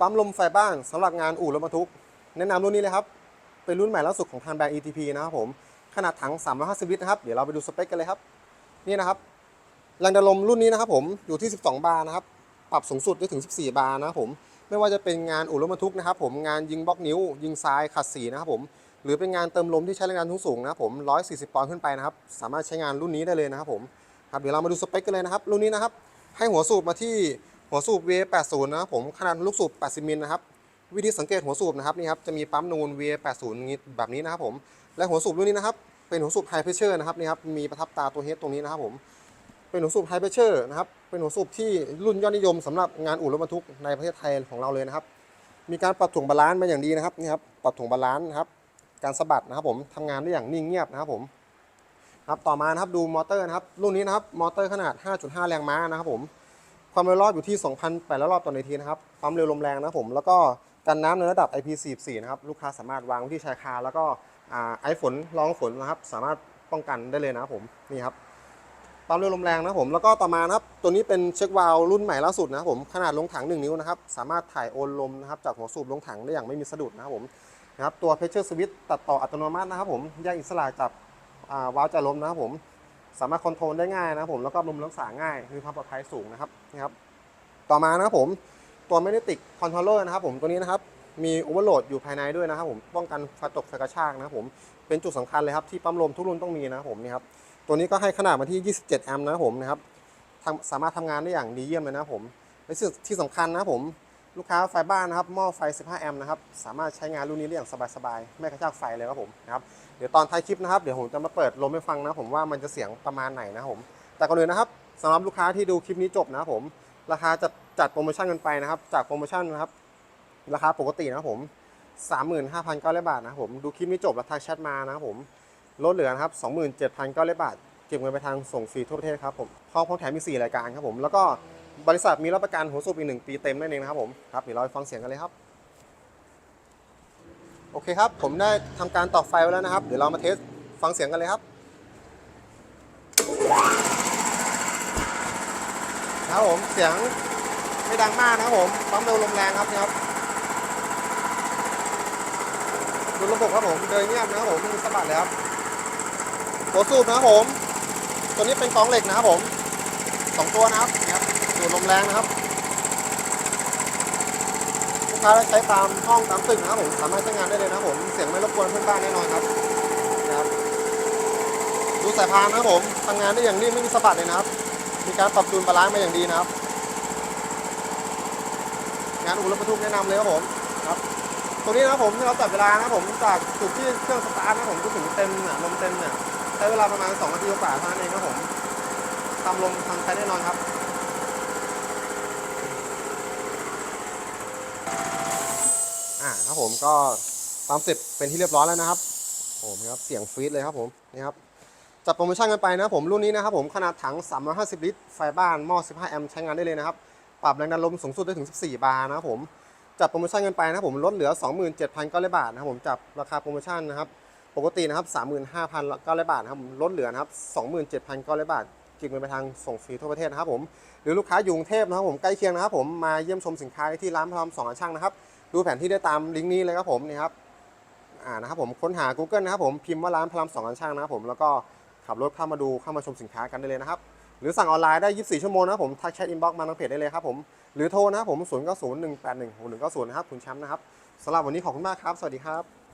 ปั๊มลมไฟบ้านสำหรับงานอู่รถบรรทุก แนะนำรุ่นนี้เลยครับ เป็นรุ่นใหม่ล่าสุดของทางแบรนด์ ETP นะครับผม ขนาดถัง 350 ลิตรนะครับ เดี๋ยวเราไปดูสเปคกันเลยครับ นี่นะครับแรงดันลมรุ่นนี้นะครับผม อยู่ที่ 12 บาร์นะครับ ปรับสูงสุดได้ถึง 14 บาร์นะครับผม ไม่ว่าจะเป็นงานอู่รถบรรทุกนะครับผม งานยิงบล็อกนิ้ว ยิงทราย ขัดสีนะครับผม หรือเป็นงานเติมลมที่ใช้แรงดันสูงนะครับผม 140 ปอนด์ขึ้นไปนะครับ สามารถใช้งานรุ่นนี้ได้เลยนะครับผม ครับ เดี๋ยวเรามาดูสเปคกันเลยนะครับ รุ่นนี้นะครับ ให้หัวสูบมาที่ หัวสูบ V80 นะครับผมขนาดลูกสูบ 80มิลนะครับวิธีสังเกตหัวสูบนะครับนี่ครับจะมีปั๊มนูน V80 แบบนี้นะครับผมและหัวสูบรุ่นนี้นะครับเป็นหัวสูบไฮเพรสเชอร์นะครับนี่ครับมีประทับตาตัวเฮดตรงนี้นะครับผมเป็นหัวสูบไฮเพรสเชอร์นะครับเป็นหัวสูบที่รุ่นยอดนิยมสำหรับงานอู่รถบรรทุกในประเทศไทยของเราเลยนะครับ มีการปรับถ่วงบาลานซ์มาอย่างดีนะครับนี่ครับปรับถ่วงบาลานซ์นะครับการสะบัดนะครับผมทำงานได้อย่างนิ่งเงียบนะครับผมครับต่อมานะครับดูมอเตอร์นะครับรุ่นนี้นะครับมอเตอร์ขนาด 5.5 แรงม้านะครับผม ความเร็วรอบอยู่ที่ 2,800 รอบต่อนาทีนะครับความเร็วลมแรงนะผม แล้วก็กันน้ำในระดับ IP44 นะครับ ลูกค้าสามารถวางไว้ที่ชายคา แล้วก็ไอฝนรองฝนนะครับ สามารถป้องกันได้เลยนะครับผม นี่ครับความเร็วลมแรงนะผม แล้วก็ต่อมานะครับ ตัวนี้เป็นเช็ควาล์วรุ่นใหม่ล่าสุดนะครับผม ขนาดลงถัง 1 นิ้วนะครับ สามารถถ่ายโอนลมนะครับจากหัวสูบลงถังได้อย่างไม่มีสะดุดนะครับผม นะครับ ตัว pressure switch ตัดต่ออัตโนมัตินะครับผม แยกอิสระจากวาล์วจ่ายลมนะครับผม สามารถคอนโทรลได้ง่ายนะผมแล้วก็บำรุงรักษาง่ายมีความปลอดภัยสูงนะครับนี่ครับ ต่อมานะครับผมตัวไม่ได้ติดคอนโทรลเลอร์นะครับผมตัวนี้นะครับมีโอเวอร์โหลดอยู่ภายในด้วยนะครับผมป้องกันไฟตกไฟกระชากนะครับผมเป็นจุดสำคัญเลยครับที่ปั๊มลมทุกรุ่นต้องมีนะครับผมนี่ครับตัวนี้ก็ให้ขนาดมาที่ 27 แอมป์นะครับผมนะครับสามารถทำงานได้อย่างดีเยี่ยมเลยนะครับผมและที่สำคัญนะครับผม ลูกค้าไฟบ้านนะครับหม้อไฟ 15 แอมป์นะครับ สามารถใช้งานรุ่นนี้ได้อย่างสบายๆ ไม่กระชากไฟเลยครับผมนะครับ เดี๋ยวตอนท้ายคลิปนะครับ เดี๋ยวผมจะมาเปิดลมให้ฟังนะผมว่ามันจะเสียงประมาณไหนนะผม แต่ก่อนอื่นนะครับสำหรับลูกค้าที่ดูคลิปนี้จบนะครับผม ราคาจะจัดโปรโมชั่นกันไปนะครับ จากโปรโมชั่นนะครับ ราคาปกตินะครับผม 35,900 บาทนะครับผม ดูคลิปนี้จบแล้วทักแชทมานะครับผม ลดเหลือนะครับ 27,900 บาท เก็บเงินไปทางส่งฟรีทั่วประเทศครับผมพร้อมของแถมมี4รายการครับผม แล้วก็ บริษัทมีรับประกันหัวสูบอีกหนึ่งปีเต็มนั่นเองนะครับผมครับเดี๋ยวเราไปฟังเสียงกันเลยครับ โอเคครับ ผมได้ทำการต่อไฟไว้แล้วนะครับ เดี๋ยวเรามาเทสฟังเสียงกันเลยครับครับผมเสียงไม่ดังมากนะครับผมปั๊มเร็วลมแรงครับนี่ครับดูระบบครับผมเดินเงียบนะครับผมไม่มีสะบัดเลยครับตัวสูบนะครับผม ตัวนี้เป็นกองเหล็กนะครับผมสองตัวนะครับนี่ครับ ดลมแรงนะครับลูกค้าใช้ตามห้องตามตึกนะครับผมสามารถใช้งานได้เลยนะผมเสียงไม่รบกวนเพื่อนบ้านแน่นอนครับนะครับดูสายพานนะครับผมทำงานได้อย่างนิ่มไม่มีสะบัดเลยนะครับ มีการปรับจูนบาลานซ์มาอย่างดีนะครับ งานอู่รถบรรทุกแนะนำเลยครับผมครับตรงนี้นะครับผมที่เราจับเวลานะครับผมจากจุดที่เครื่องสตาร์ทนะครับผมจนถึงเต็มเนี่ยลมเต็มเนี่ยใช้เวลาประมาณ2นาทีกว่าเท่านั้นเองครับผมทำลมทางใช้แน่นอนครับ อ่าครับผมก็ตามเสร็จเป็นที่เรียบร้อยแล้วนะครับโอ้โหนี่ครับเสียงฟีดเลยครับผมนี่ครับจัดโปรโมชั่นกันไปนะครับผมรุ่นนี้นะครับผมขนาดถัง 350 ลิตร ไฟบ้านหม้อ 15 แอมป์ใช้งานได้เลยนะครับ ปรับแรงดันลมสูงสุดได้ถึง 14 บาร์นะครับผมจัดโปรโมชั่นกันไปนะครับผมลดเหลือ 27,900 บาทนะครับผมจับราคาโปรโมชั่นนะครับปกตินะครับ35,900 บาทนะครับผมลดเหลือนะครับ27,900 บาทเก็บเงินไปทางส่งฟรีทั่วประเทศนะครับผมหรือลูกค้าอยู่กรุงเทพนะครับผมใกล้เคียงนะครับผมมาเยี่ยมชมสินค้าที่ร้านพระรามสองช่างนะครับ ดูแผนที่ได้ตามลิงก์นี้เลยครับผมนี่ครับอ่านะครับผมค้นหา Google นะครับผมพิมพ์ว่าร้านพลัมสองอันช่างนะครับผมแล้วก็ขับรถเข้ามาดูเข้ามาชมสินค้ากันได้เลยนะครับหรือสั่งออนไลน์ได้ 24 ชั่วโมงนะครับผมทักแชทอินบ็อกซ์มาทางเพจได้เลยครับผมหรือโทรนะครับผม 0 9 0 1 8 1 6 1 9 0 นะครับคุณแชมป์นะครับสำหรับวันนี้ขอบคุณมากครับ สวัสดีครับ